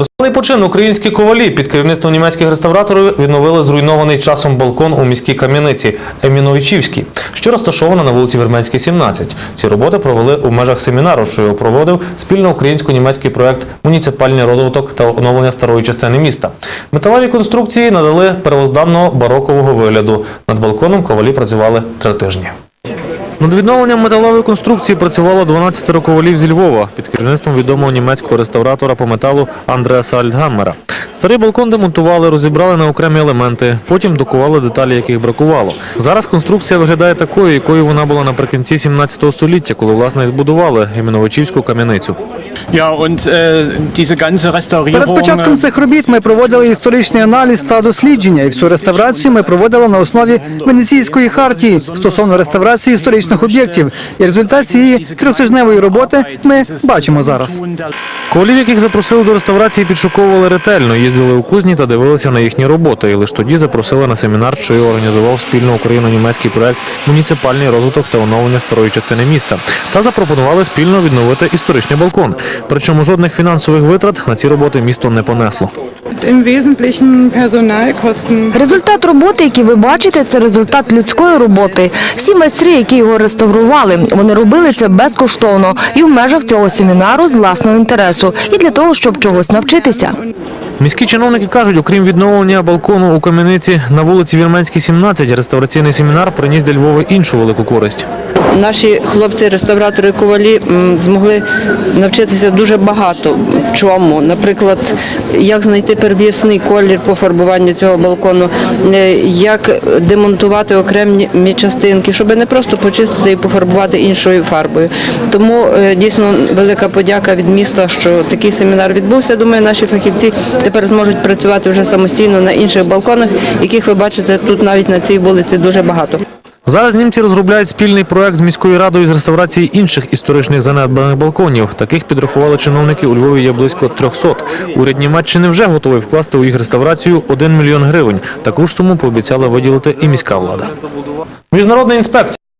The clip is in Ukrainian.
Розпалий почин українські ковалі під керівництвом німецьких реставраторів відновили зруйнований часом балкон у міській кам'яниці Еміновичівській, що розташована на вулиці Верменській, 17. Ці роботи провели у межах семінару, що його проводив спільно українсько-німецький проект Муніципальний розвиток та оновлення старої частини міста. Металеві конструкції надали первозданного барокового вигляду. Над балконом ковалі працювали три тижні. Над відновленням металової конструкції працювало 12 ковалів зі Львова під керівництвом відомого німецького реставратора по металу Андреаса Альтгаммера. Старий балкон демонтували, розібрали на окремі елементи, потім докували деталі, яких бракувало. Зараз конструкція виглядає такою, якою вона була наприкінці 17 століття, коли власне і збудували Іміновичівську кам'яницю. Äh, Перед початком äh, цих робіт ми проводили історичний аналіз та дослідження, і всю реставрацію ми проводили на основі Венеційської хартії стосовно реставрації історичних об'єктів. І результат цієї трьохтижневої роботи ми бачимо зараз. Ковалів, яких запросили до реставрації, підшуковували ретельно, їздили у кузні та дивилися на їхні роботи. І лише тоді запросили на семінар, що й організував спільно україно-німецький проект Муніципальний розвиток та оновлення старої частини міста. Та запропонували спільно відновити історичний балкон. Причому жодних фінансових витрат на ці роботи місто не понесло. Результат роботи, який ви бачите, це результат людської роботи. Всі майстри, які його реставрували, вони робили це безкоштовно і в межах цього семінару з власного інтересу, і для того, щоб чогось навчитися. Міські чиновники кажуть, окрім відновлення балкону у кам'яниці на вулиці Вірменській, 17, реставраційний семінар приніс для Львова іншу велику користь. Наші хлопці-реставратори ковалі змогли навчитися дуже багато чому. Наприклад, як знайти первісний колір по фарбуванню цього балкону, е, як демонтувати окремі частинки, щоб не просто почистити і пофарбувати іншою фарбою. Тому е, дійсно велика подяка від міста, що такий семінар відбувся. Думаю, наші фахівці тепер зможуть працювати вже самостійно на інших балконах, яких ви бачите тут навіть на цій вулиці дуже багато. Зараз німці розробляють спільний проект з міською радою з реставрації інших історичних занедбаних балконів. Таких підрахували чиновники. У Львові є близько 300. Уряд Німеччини вже готовий вкласти у їх реставрацію 1 мільйон гривень. Таку ж суму пообіцяла виділити і міська влада. Міжнародна інспекція